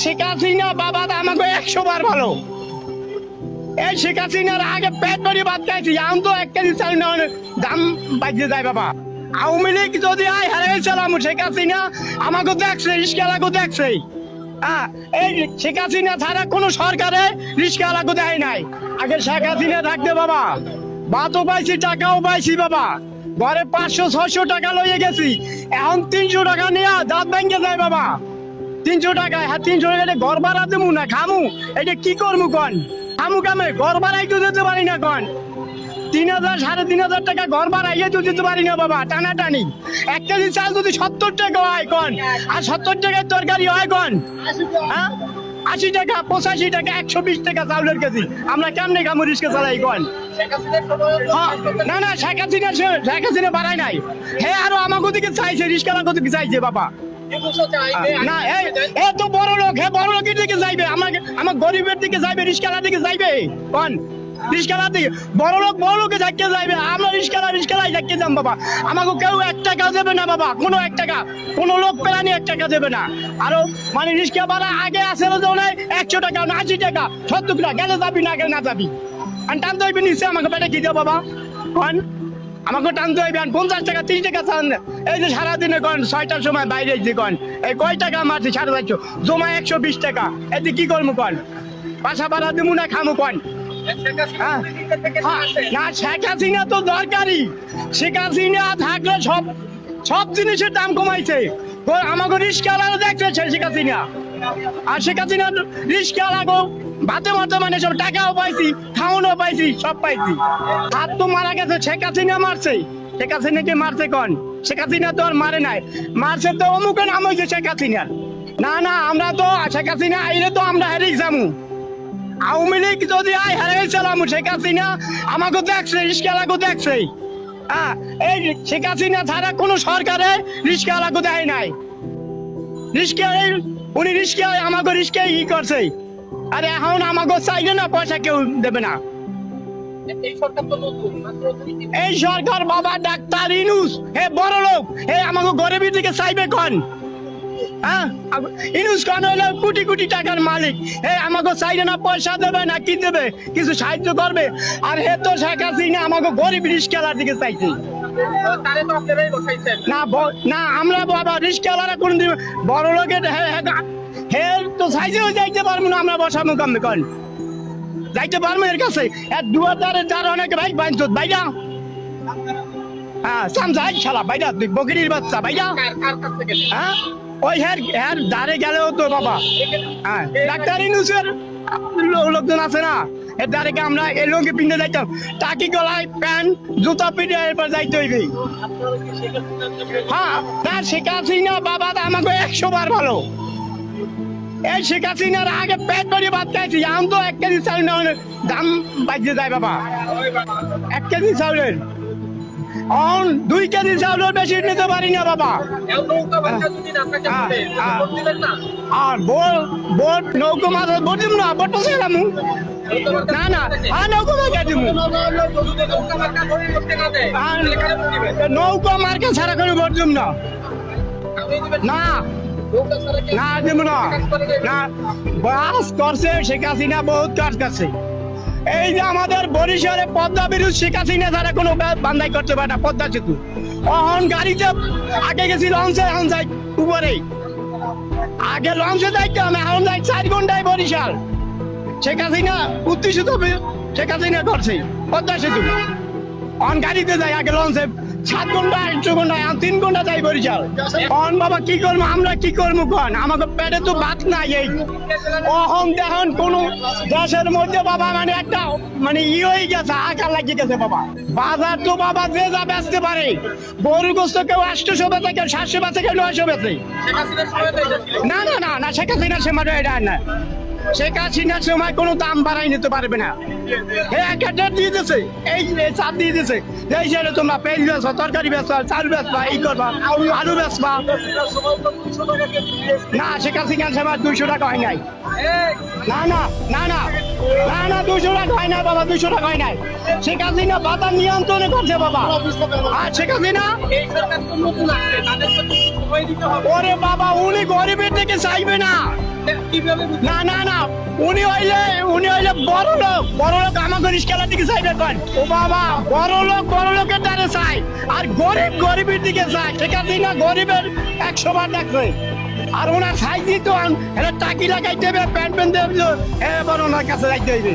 শেখ হাসিনা বাবা আমাকে একশো বার ভালো। এই শেখ হাসিনার আগে পেট ভরি ভাত খাইছি, আম তো এক কেজি চাল দাম বাজতে যায় বাবা। আওয়ামী লীগ যদি আয় হারাই চালাম, শেখ হাসিনা আমাকে দেখছে রিস্কালাকে দেখছে। হ্যাঁ এই শেখ হাসিনা ছাড়া কোনো সরকারে রিস্কালাকে দেয় নাই। আগে শেখ হাসিনা থাকতে বাবা, ভাতও পাইছি, টাকাও পাইছি বাবা। ঘরে পাঁচশো, ছয়শো টাকা লইয়ে গেছি, এখন তিনশো টাকা নিয়ে দাঁত ভেঙে যায় বাবা। তিনশো টাকা হ্যাঁ তিনশো টাকা ঘর ভাড়া দেবো না খামু এটা কি করব কন? খামু কামে ঘর ভাড়াই তো দিতে পারি না কন। তিন হাজার সাড়ে তিন হাজার টাকা ঘর ভাড়াইয়ে তো দিতে পারি না বাবা টানা টানি এক কেজি চাল যদি সত্তর টাকা হয় কন আর সত্তর টাকার তরকারি হয় কন হ্যাঁ? আশি টাকা পঁচাশি টাকা একশো বিশ টাকা চাউলের কেজি। আমরা কেমনে খামু রিস্কে চালাই কন? হ্যাঁ, না না শেখ হাসিনা শেখ হাসিনা বাড়াই নাই। হে আরও আমাকে দিকে চাইছে রিস্কালা দিকে চাইছে বাবা। না তো বড় লোক হে বড় লোকের দিকে যাইবে আমাকে আমার গরিবের দিকে যাইবে রিস্কালার দিকে যাইবে। কোন? রিস্কালার দিকে বড় লোক বড় লোকে যাকে যাইবে আমরা রিস্কালা রিস্কালাই যাকে যাম বাবা। আমাকে কেউ এক টাকা দেবে না বাবা কোনো এক টাকা। কোনো লোক পেলানি এক টাকা দেবে না। আরও মানে রিস্কা ভাড়া আগে আসলে তো নাই একশো টাকা না আশি টাকা সত্তর টাকা গেলে যাবি না গেলে না যাবি। আর টান তো নিশ্চয় আমাকে পেটে কি দেবো বাবা? কোন? আমাকে টানতে হইবে আর পঞ্চাশ টাকা তিরিশ টাকা চান। এই যে সারাদিনে কন ছয়টার সময় বাইরে যে কন এই কয় টাকা মারছি সাড়ে চারশো জমা একশো বিশ টাকা এতে কি করব কন? বাসা ভাড়া দিমু না খামু কন? হ্যাঁ? হ্যাঁ, না শেখ হাসিনা তো দরকারি। শেখ হাসিনা থাকলে সব সব জিনিসের দাম কমাইছে। আমাকে রিস্কালারও দেখছে শেখ হাসিনা আর শেখ হাসিনা রিস্কা লাগো ভাতে মারতে মানে সব টাকাও পাইছি খাওয়ানো পাইছি, সব পাইছি। হাত তো মারা গেছে শেখ হাসিনা মারছে। শেখ হাসিনাকে মারছে কন? শেখ হাসিনা তো আর মারে নাই। মারছে তো অমুকে নাম হয়েছে শেখ হাসিনার না না, আমরা তো শেখ হাসিনা আইলে তো আমরা হারিয়ে যাব আওয়ামী লীগ যদি আয় হারাই চালাম শেখ হাসিনা আমাকে দেখছে রিস্কালাকে দেখছে? এই শেখ হাসিনা ছাড়া কোনো সরকারে রিস্কালাকে দেয় নাই। রিস্কা উনি রিস্কা আমাকে রিস্কা ই করছে। আরে এখন আমাকে চাইলে না পয়সা কেউ দেবে না। এই সরকার বাবা ডাক্তার ইনুস হে বড় লোক হে আমাকে গরিবের দিকে চাইবে কন? হ্যাঁ? ইনুস খান হইল কোটি কোটি টাকার মালিক। হে আমাকে চাইলে না পয়সা দেবে না কি দেবে? কিছু সাহায্য করবে? আর হে তো শেখ হাসিনা আমাকে গরিব রিস্কালার দিকে চাইছে। না না আমরা বাবা রিস্কালারা কোন দিন বড় লোকের হে তো সাইজেও যাইতে পারব না আমরা বসা মুখাম কন। যাইতে পারব এর কাছে। এর দুয়ার দ্বারে যার অনেক ভাই বাইঞ্চ বাইরা। হ্যাঁ সাম যাই শালা বাইরা তুই বকরির বাচ্চা বাইরা। হ্যাঁ? ওই হ্যার হ্যার দাঁড়ে গেলেও তো বাবা। হ্যাঁ ডাক্তার ইনুসের লোকজন আছে না? এর কি আমরা এই লঙ্গি পিন্ধে যাইতাম। টাকি গলায় প্যান্ট, জুতা পিঠে এরপর যাইতে হইবে। হ্যাঁ না শেখ হাসিনা বাবা আমাকে একশো বার ভালো। এই শেখ হাসিনার আগে পেট ভরি ভাত খাইছি, আম তো এক কেজি না দাম বাজতে যায় বাবা। এক কেজি চাউলের। অন দুই কেজি চাউলের বেশি নিতে পারি না বাবা। আর বল বোট নৌকো মাছ বোট দিব না? বোট ছিলাম না না আর নৌকো মার্কা দিব। নৌকো মার্কা ছাড়া করে দিব না। না। না। দিব না। না। বাস করছে শেখ হাসিনা বহুত কাজ করছে। এই যে আমাদের বরিশালে পদ্মা বিরুদ্ধ শেখ হাসিনা তারা কোনো বা- বান্ধাই করতে পারে না, পদ্মা সেতু। অহন গাড়িতে আগে গেছি লঞ্চে এখন যাই উপরেই। আগে লঞ্চে যাইতাম, এখন যাই চার ঘন্টায় বরিশাল। শেখ হাসিনা উদ্দেশ্য তো শেখ হাসিনা করছে পদ্মা সেতু। অন গাড়িতে যাই, আগে লঞ্চে সাত ঘণ্টা আট ঘণ্টা তিন ঘণ্টা যাই বরিশাল। অন বাবা, কি করব? আমরা কি করব কন? আমাকে পেটে তো ভাত নাই এই অহং দেখুন কোন দেশের মধ্যে বাবা মানে একটা মানে ই হয়ে গেছে, আকার লাগিয়ে গেছে বাবা। বাজার তো বাবা যে যা বেচতে পারে। গরু গোস্ত কেউ আটশোশো বেচে, কেউ সাতশো বেচে, কেউ নয়শো বেচে। না না না না, শেখ হাসিনার সময় এটা না শেখ হাসিনার সময় কোনো দাম বাড়াই নিতে পারবে না। একটা ডেট দিয়ে দিছে, এই চাপ দিয়ে দিছে, এই ছেলে তোমরা পেঁয়াজ বেচবা তরকারি বেচবা চাল বেচবা এই করবা, আলু- বেচবা না, শেখ হাসিনার সময় দুইশো টাকা হয় নাই। না না না না না না দুশো টাকা হয় না বাবা দুশো টাকা হয় নাই। শেখ হাসিনা বাজার নিয়ন্ত্রণে করছে বাবা। আর শেখ হাসিনা ওরে বাবা উনি গরিবের থেকে চাইবে না। না না না উনি হইলে উনি হইলে বড় লোক। বড় লোক আমাকে রিস্কালার দিকে চাইবে কন ও বাবা বড় লোক বড় লোকের দ্বারে চাই। আর গরিব গরিবের দিকে চাই। ঠিক আছে না গরিবের একশো বার দেখবে আর ওনার সাইজ তো এটা টাকি লাগাই দেবে প্যান্ট প্যান্ট দেবে এ বড় ওনার কাছে রাখতে হইবে।